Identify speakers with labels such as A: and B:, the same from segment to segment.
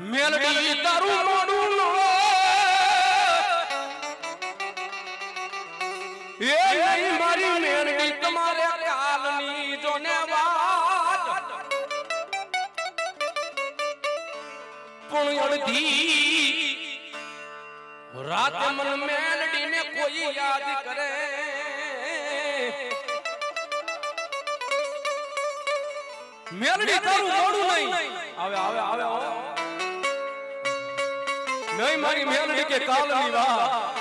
A: મેલડી તારું મોડું એ નહીં મારી મેલડી તમારે કાલની જોને વાત. પણ અડધી રાતે મન મેલડીને કોઈ યાદ કરે. મેલડી તારું મોડું નહીં. આવે આવે આવે. આવે. નહીં મારી મેલડી કે કાલની વાત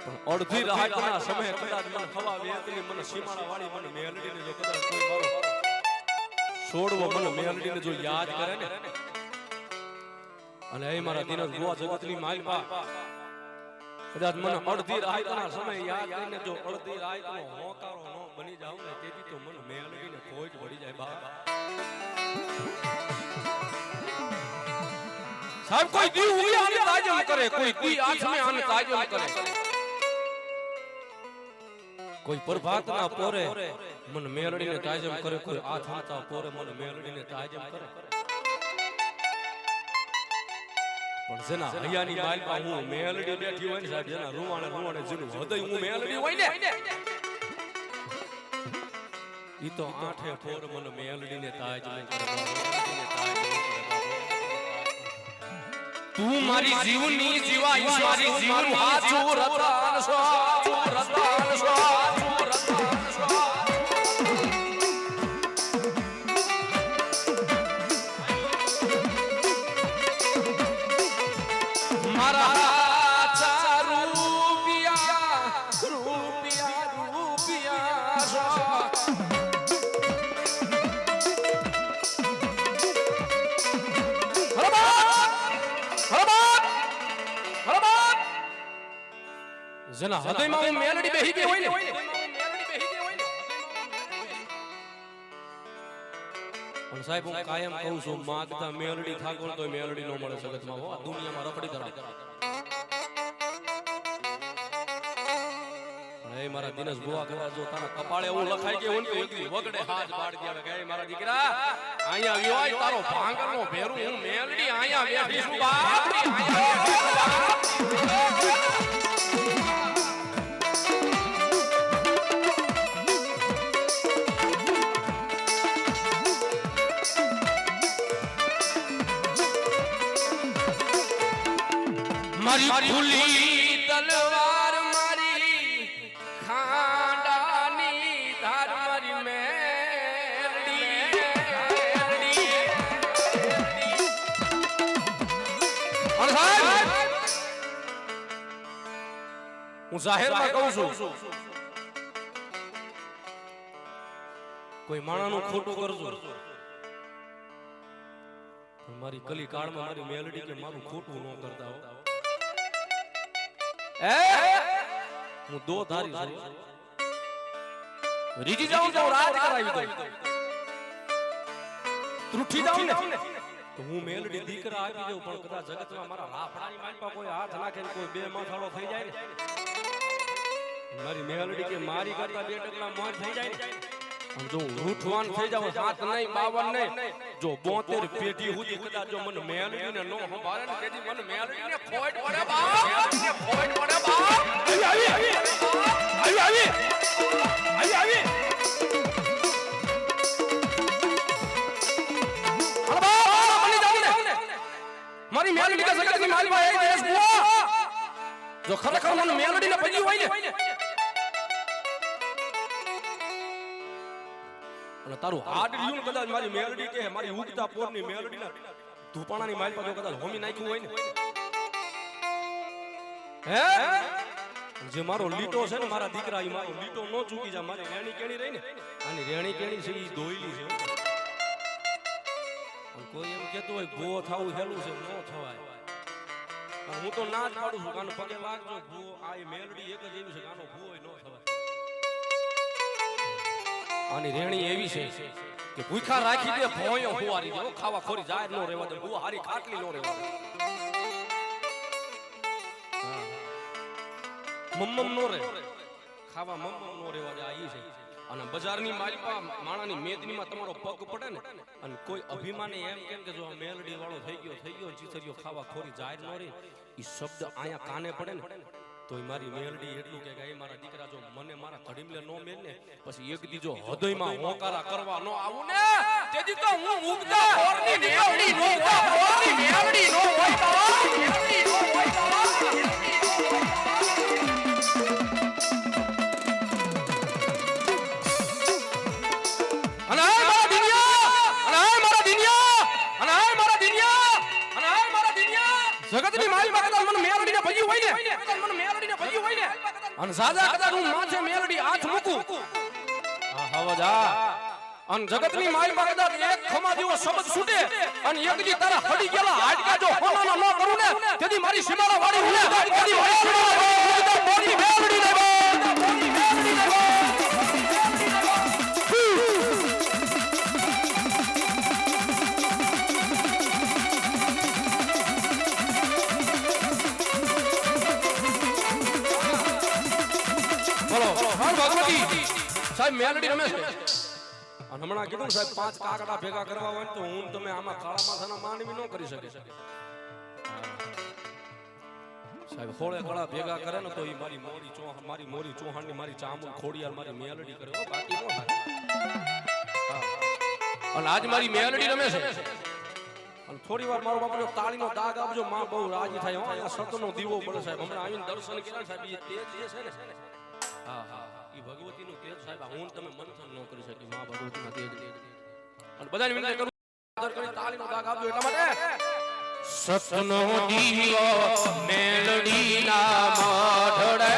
A: પણ અડધી રાતના સમય કદાચ મને ખવા વેતની મને સીમાડા વાળી મને મેલડીને જો કદાચ કોઈ મારો છોડવો મને મેલડીને જો યાદ કરે ને. અને એ મારા દિનસ ગોવા જગતની માલપા કદાચ મને અડધી રાતના સમય યાદ કરીને જો અડધી રાતનો હોકારો ન બની જાઉં ને તેથી તો મને મેલડીને ખોટ વળી જાય બા. સાહેબ કોઈ દી ઉઈ આને તાજમ કરે કોઈ દી આઠમે આને તાજમ કરે. કોઈ પ્રભાતના પોરે મન મેલડીને તાજમ કરે કોઈ આથમતા પોરે મન મેલડીને તાજમ કરે. પણ જેના હૈયાની માલમાં હું મેલડી બેઠી હોય ને સાહેબ જેના રૂવાણે રૂવાણે જીનું હૃદય હું મેલડી હોય ને? ઈ તો આઠે પોર મન મેલડીને તાજમ કરે મેલડીને તાજમ કરે તું મારી જીવની જીવા ઈશ્વરી જીવનું હાચું રતન સ્વા રતન સ્વા મારા જેના હૃદયમાં હું મેલડી બેહી ગઈ હોય ને? પણ સાહેબ હું કાયમ કહું છું માગતા મેલડી ઠાકોર તો મેલડી નો મળે જગતમાં હો દુનિયામાં રખડી ધરા મારા દિનેશ બુવા કરવા જો તારા કપાળે એવું લખાઈ ગયું તો એકલી વગડે હાથ બાળ ગયા કે મારા દીકરા અહીંયા વિવાય તારો ભાંગરનો ભેરું હું મેલડી અહીંયા બેઠી છું બાપ. અહીંયા મારી ખુલી તલવાર મારી ખાંડાની ધાર મારી મેરડી. હું જાહેરમાં કહું છું. કોઈ માણાનું ખોટું કરજો. મારી કલી કાળમાં મારી મેલડી કે મારું ખોટું ન કરતા હો. એ હું? દો ધારી છું. રીજી જાઉં તો રાજ કરાવી દઉં. ત્રુઠી જાઉં ને? તો હું મેલડી દીકરા આપી દઉં પણ કદા જગતમાં મારા લાફડાની માલપા કોઈ હાથ નાખે ને કોઈ બે માથાળો થઈ જાય ને? મારી મેલડી કે મારી કરતા બે ટકલા મોર થઈ જાય ને? જો રૂઠવાન થઈ જાવ સાત નહીં બાવન નહીં. જો બોતેર પેઢી સુધી કદાચ જો મને મેલડી ને નો સંભાળે ને કેજી મને મેલડી ને ખોટ પડે બાપ! મારી ભાઈ એ દેશ બુઆ જો ખરેખર મને મેલડીને હોય ને. અને તારું હાડ ને કદાચ મારી મેલડી કે મારી ઉગતા પોરની મેલડી ના. ધૂપાણાની માલ પર કદાચ હોમી નાખ્યું હોય ને. હે? જે મારો લીટો છે ને મારા દીકરા એ મારો લીટો નો ચૂકી જા મારી રેણી કેણી રહી ને. આની રેણી કેણી છે એ દોયલી છે. કોઈ એમ કેતો હોય ગો થાવું હેલું છે ન થવાય. હું તો ના જ છું. કાનો પગે લાગજો ભૂવો, આ મેલડી એક જ એવી છે કાનો ભૂવો ન થવાય. આની રેણી એવી છે કે ભૂખા રાખી દે, ભોયો હુવારી દે. ખાવા ખોરી જાય નો રહેવા દે, ભૂવા હારી ખાટલી નો રહેવા દે. મમ્મમ નો રે ખાવા મમ્મમ નો રહેવા દે, આ ઈ છે. અને બજારની માલિકા માણાની મેદનીમાં તમારો પગ પડે ને? અને કોઈ અભિમાની એમ કેમ કે જો મેલડી વાળો થઈ ગયો થઈ ગયો ચીચરીઓ ખાવા ખોરી જાહેર નો રહી એ શબ્દ અહીંયા કાને પડે ને? તોય મારી મેલડી એટલું કે ગાય, મારા દીકરા જો મને મારા ધડીમલે નો મેલ ને પછી એક દીજો હૃદયમાં હોકારા કરવા નો આવું ને, તેથી તો હું ઉગતા હોરની મેલડી નો હોરની મેલડી નો હોય તો મેલડી નો હોય અને સાજા કદાચ હું માથે મેલડી હાથ મૂકું. આ હવજા અન જગતની માયમાં એક ખમા જેવો શબ્દ છૂટે અને એકજી તારા હડી ગયેલા હાડકા જો હોનાના ન કરું ને, તેથી મારી સીમાડા વાળી હું તેથી મારી સીમાડા વાળી મેલડી ને સાહેબ, મેલડી રમે અને હમણાં કીધું સાહેબ, પાંચ કાકડા ભેગા કરવા હોય તો હું તમે આમાં કાળા માથાના માનવી ન કરી શકે સાહેબ, હોળે કળા ભેગા કરે ને તો એ મારી મોરી ચોહાણ મારી મોરી ચોહાણની મારી ચામુલ ખોડિયાર મારી મેલડી કરે. બાકી નો અને આજ મારી મેલડી રમે છે. અને થોડી વાર મારો બાપુ તાળીનો દાગ આપજો, માં બહુ રાજી થાય. હો આ સતનો દીવો પડે સાહેબ. હમણાં આવીને દર્શન કર્યા સાહેબ એ તેજ છે ને. હા હા. એ ભગવતીનું તેજ સાહેબ હું તમે મંથન ન કરી શકી માં ભગવતીના તેજ અને બધાને વિનંતી કરું આદર કરી તાળીનો દાગ આપજો એટલા માટે.
B: સતનો દીવો મેલડીના માઢડે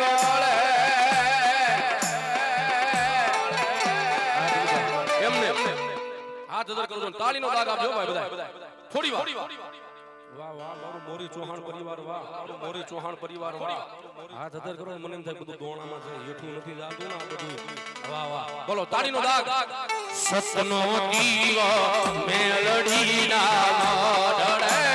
B: બળે.
A: એમને હાથ અદર કરજો તાળીનો દાગ આપજો ભાઈ બધા થોડી વાર. વાહ વાહ મારું મોરી ચૌહાણ પરિવાર, વાહ મારું મોરી ચૌહાણ પરિવાર, વાહ. હાથ અદર કરો, મને એમ થાય બધું દોણામાં છે, હેઠું નથી જાતું ને બધું. વાહ વાહ બોલો, તાળીનો દાગ.
B: સતનો દીવો મેલડીના ના બોલે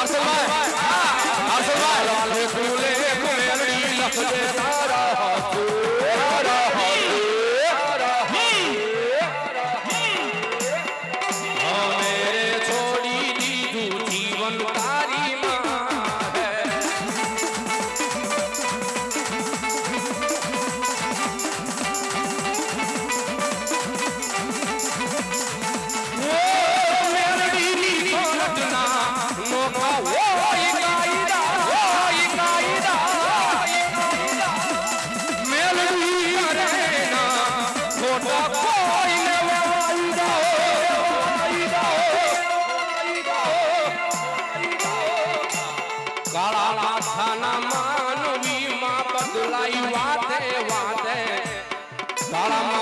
B: હર્ષભાઈ હર્ષભાઈ લખે તું લે મેલડી લખે તારા માનવી માં બદલાઈ વાતે વાતે. કાળા